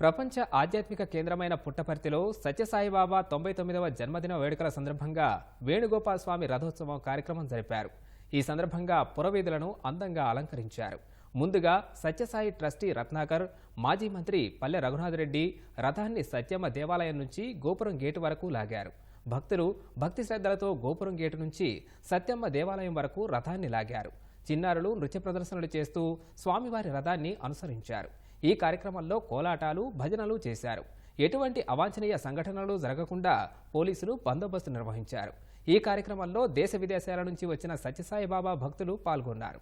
ప్రపంచ ఆధ్యాత్మిక కేంద్రమైన పుట్టపర్తిలో సత్యసాయిబాబా తొంభై తొమ్మిదవ జన్మదిన వేడుకల సందర్భంగా వేణుగోపాల్ స్వామి రథోత్సవం కార్యక్రమం జరిపారు. ఈ సందర్భంగా పురవీధులను అందంగా అలంకరించారు. ముందుగా సత్యసాయి ట్రస్టీ రత్నాకర్ మాజీ మంత్రి పల్లె రఘునాథరెడ్డి రథాన్ని సత్యమ్మ దేవాలయం నుంచి గోపురం గేటు వరకు లాగారు. భక్తులు భక్తి శ్రద్ధలతో గోపురం గేటు నుంచి సత్యమ్మ దేవాలయం వరకు రథాన్ని లాగారు. చిన్నారులు నృత్య ప్రదర్శనలు చేస్తూ స్వామివారి రథాన్ని అనుసరించారు. ఈ కార్యక్రమంలో కోలాటాలు భజనలు చేశారు. ఎటువంటి అవాంఛనీయ సంఘటనలు జరగకుండా పోలీసులు బందోబస్తు నిర్వహించారు. ఈ కార్యక్రమంలో దేశ విదేశాల నుంచి వచ్చిన సత్యసాయిబాబా భక్తులు పాల్గొన్నారు.